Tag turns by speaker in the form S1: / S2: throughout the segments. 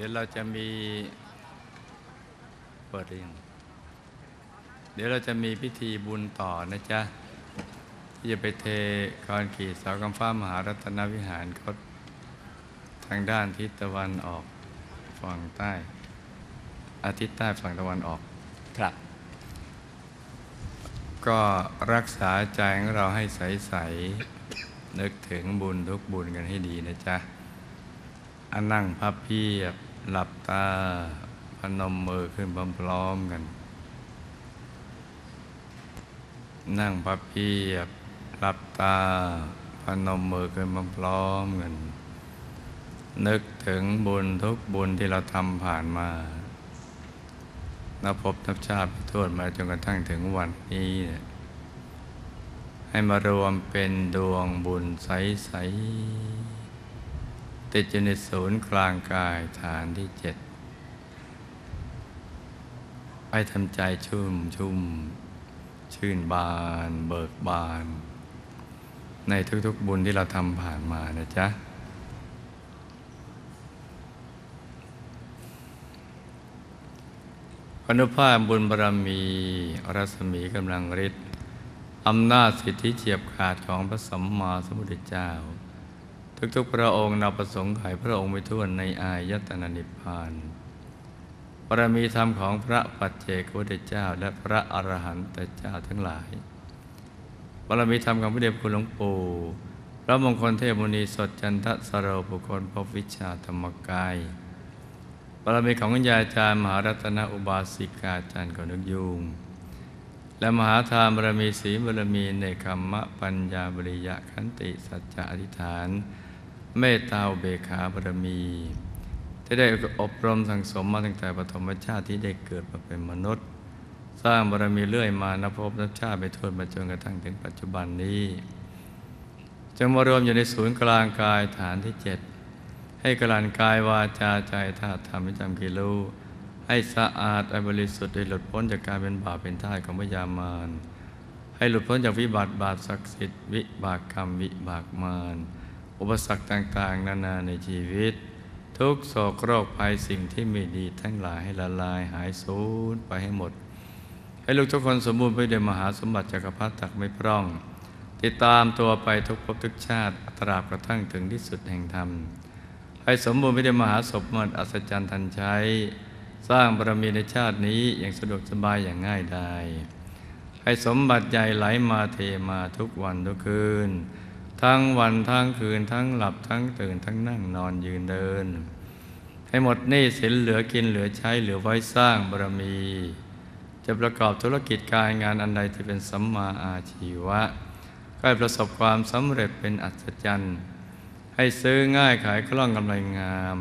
S1: ดี๋ยวเราจะมีเปิดหรือยังเดี๋ยวเราจะมีพิธีบุญต่อนะจ๊ะที่จะไปเทคอนกรีตเสากำฟ้ามหารัตนวิหารเขาทางด้านทิศตะวันออกฝั่งใต้ อาทิตย์ใต้ฝั่งตะวันออก
S2: ครับ
S1: ก็รักษาใจของเราให้ใส ๆ นึกถึงบุญทุกบุญกันให้ดีนะจ๊ะอันนั่งพับเพียบ หลับตาพนมมือขึ้นพร้อมๆกัน นั่งพับเพียบหลับตาพนมมือขึ้นพร้อมๆกัน นึกถึงบุญทุกบุญที่เราทำผ่านมานับพบนับชาติโทษมาจนกระทั่งถึงวันนี้เนี่ยให้มารวมเป็นดวงบุญใส ๆ ติดอยู่ในศูนย์กลางกายฐานที่เจ็ดไปทำใจชุ่มชุ่ม ชื่นบาน เบิกบาน ในทุกๆบุญที่เราทำผ่านมานะจ๊ะ อนุภาพบุญบารมีรัศมีกำลังฤทธิ์อำนาจสิทธิเฉียบขาดของพระสัมมาสัมพุทธเจ้า ทุกๆพระองค์นับประสงค์ไขพระองค์ไม่ท้วในอายตนะนิพพานบารมีธรรมของพระปัจเจกพุทธเจ้า และพระอรหันตเจ้าทั้งหลายบารมีธรรมของพระเดชคุณหลวงปู่พระมงคลเทพมุนีสดจันทสโรบุคคลพบวิชาธรรมกายบารมีของยาอาจารย์มหารัตนอุบาสิกาจารย์กนึกยุงและมหาทานบารมีศีบารมีในคัมมะปัญญาบริยะขันติสัจจะอธิษฐาน เมตตาเบขาบารมี ที่ได้อบรมสั่งสมมาตั้งแต่ปฐมชาติที่ได้เกิดมาเป็นมนุษย์ สร้างบารมีเรื่อยมานับพบนับชาติไปทวนมาจนกระทั่งถึงปัจจุบันนี้จึงมารวมอยู่ในศูนย์กลางกายฐานที่เจ็ดให้กลั่นกายวาจาใจธาตุธรรมให้จำกิรู้ให้สะอาดให้บริสุทธิ์ให้หลุดพ้นจากการเป็นบาปเป็นท่าของพยามารให้หลุดพ้นจากวิบัติบาปศักดิ์สิทธิ์วิบากกรรมวิบากมาร อุปสรรคต่างๆ นานาในชีวิต ทุกโศกโรคภัยสิ่งที่ไม่ดีทั้งหลายให้ละลายหายสูญไปให้หมด ให้ลูกทุกคนสมบูรณ์ไปด้วยมหาสมบัติจักรพรรดิตักไม่พร่อง ติดตามตัวไปทุกภพทุกชาติตราบกระทั่งถึงที่สุดแห่งธรรมให้สมบูรณ์ไปด้วยมหาสมบัติอัศจรรย์ทันใช้สร้างบารมีในชาตินี้อย่างสะดวกสบายอย่างง่ายไดายให้สมบัติใหญ่ไหลมาเทมาทุกวันทุกคืน ทั้งวันทั้งคืนทั้งหลับทั้งตื่นทั้งนั่งนอนยืนเดิน ให้หมดหนี้สินเหลือกินเหลือใช้เหลือไว้สร้างบารมี จะประกอบธุรกิจการงานอันใดที่เป็นสัมมาอาชีวะ ก็ให้ประสบความสำเร็จเป็นอัศจรรย์ ให้ซื้อง่ายขายคล่องกำไรงาม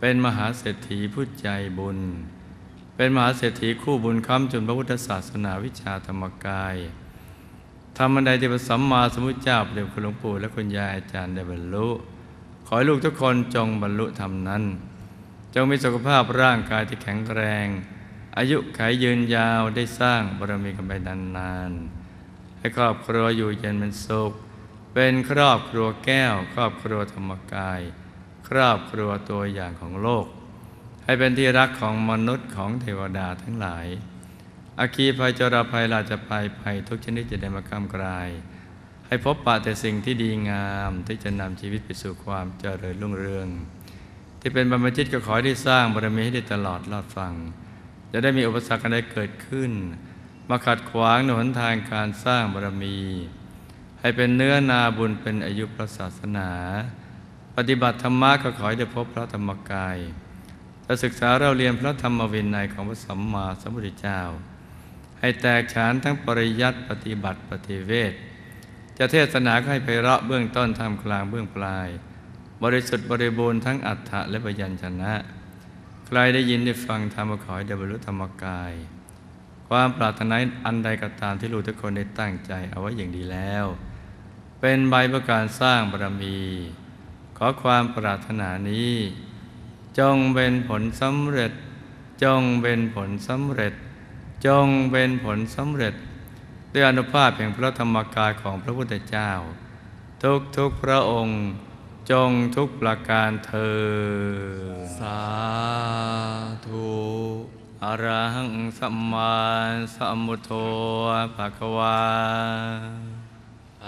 S1: เป็นมหาเศรษฐีผู้ใจบุญ เป็นมหาเศรษฐีคู่บุญค้ำจุนพระพุทธศาสนาวิชาธรรมกาย ทำอันใดที่พระสัมมาสัมพุทธเจ้าเปรียบคุณหลวงปู่และคุณยายอาจารย์ได้บรรลุ ขอให้ลูกทุกคนจงบรรลุธรรมนั้น จงมีสุขภาพร่างกายที่แข็งแรง อายุขายยืนยาวได้สร้างบารมีกันไปนานๆให้ครอบครัวอยู่เย็นเป็นสุข เป็นครอบครัวแก้ว ครอบครัวธรรมกาย ครอบครัวตัวอย่างของโลก ให้เป็นที่รักของมนุษย์ของเทวดาทั้งหลาย อาคีภัยจราภัยราชภัยภัยทุกชนิดจะได้มากำกลาย ให้พบปะแต่สิ่งที่ดีงามที่จะนำชีวิตไปสู่ความเจริญรุ่งเรือง ที่เป็นบรรพชิตก็ขอให้ได้สร้างบารมีให้ได้ตลอดรอดฟัง จะได้มีอุปสรรคอะไรเกิดขึ้น มาขัดขวางในหนทางการสร้างบารมี ให้เป็นเนื้อนาบุญเป็นอายุพระศาสนา ปฏิบัติธรรมะก็ขอให้ได้พบพระธรรมกายจะศึกษาเราเรียนพระธรรมวินัยของพระสัมมาสัมพุทธเจ้า ให้แตกฉานทั้งปริยัติปฏิบัติปฏิเวทจะเทศนาก็ให้ไปเราะเบื้องต้นทำกลางเบื้องปลาย บริสุทธิ์บริบูรณ์ทั้งอัฏฐะและพยัญชนะ ใครได้ยินได้ฟังธรรมขอให้ได้บรรลุธรรมกาย ความปรารถนาอันใดก็ตามที่ลูกทุกคนได้ตั้งใจเอาไว้อย่างดีแล้ว เป็นใบประการสร้างบารมี ขอความปรารถนานี้ จงเป็นผลสำเร็จ จงเป็นผลสำเร็จ จงเป็นผลสำเร็จ ด้วยอนุภาพแห่งพระธรรมกายของพระพุทธเจ้า ทุกทุกพระองค์จงทุกประการเธอ
S2: สา
S1: ธุอรหังสัมมาสัมพุทโธภะคะวา
S2: อ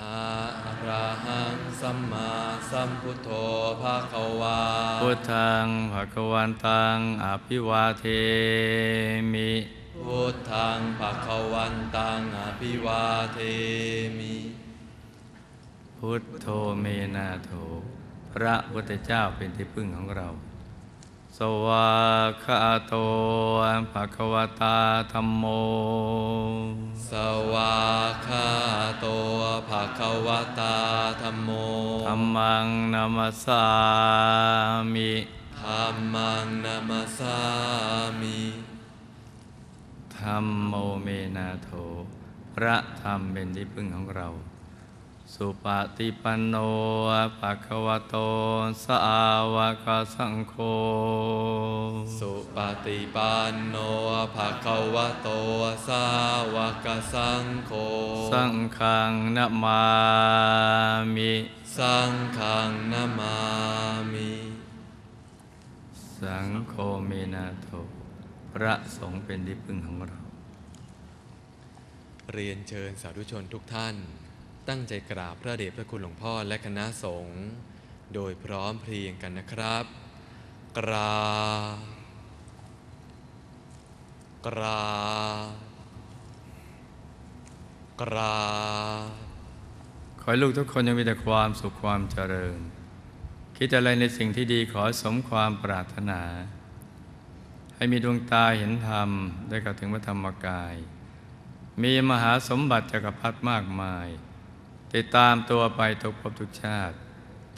S2: ะระหังสัมมาสัมพุทโธภาควา
S1: พุทธังภะคะวันตังอภิวาเทมิ
S2: พุทธังภควันตังอภิวาเทมิ
S1: พุทโธเมนาโถ พระพุทธเจ้าเป็นที่พึ่งของเรา สวากขาโตภะคะวตาธรรมโม
S2: สวาคาโตภควตาธรรมโม
S1: ธรรมังนามัสสามิ
S2: ธรรมังนามาสามิ
S1: ธรรมโมเมนาโถ พระธรรมเป็นที่พึ่งของเรา สุปฏิปันโนภะคะวะโต สาวกสังโฆ
S2: สุปฏิปันโนภควโต สาวกสังโฆ
S1: สังฆังนะมามิ
S2: สังฆังนามามิ
S1: สังโฆเมนาโถ พระสงฆ์เป็นที่พึ่งของเรา
S2: เรียนเชิญสาธุชนทุกท่าน ตั้งใจกราบพระเดชพระคุณหลวงพ่อและคณะสงฆ์โดยพร้อมเพรียงกันนะครับ กราบกราบกราบ
S1: ขอให้ลูกทุกคนยังมีแต่ความสุขความเจริญ คิดอะไรในสิ่งที่ดีขอให้สมความปรารถนา ให้มีดวงตาเห็นธรรม ได้เข้าถึงพระธรรมกาย มีมหาสมบัติจักรพรรดิมากมาย ติดตามตัวไปทุกภพทุกชาติ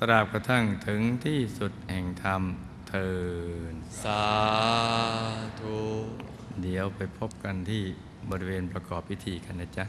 S1: ตราบกระทั่งถึงที่สุดแห่งธรรมเทิน
S2: สาธุ
S1: เดี๋ยวไปพบกันที่บริเวณประกอบพิธีกันนะจ๊ะ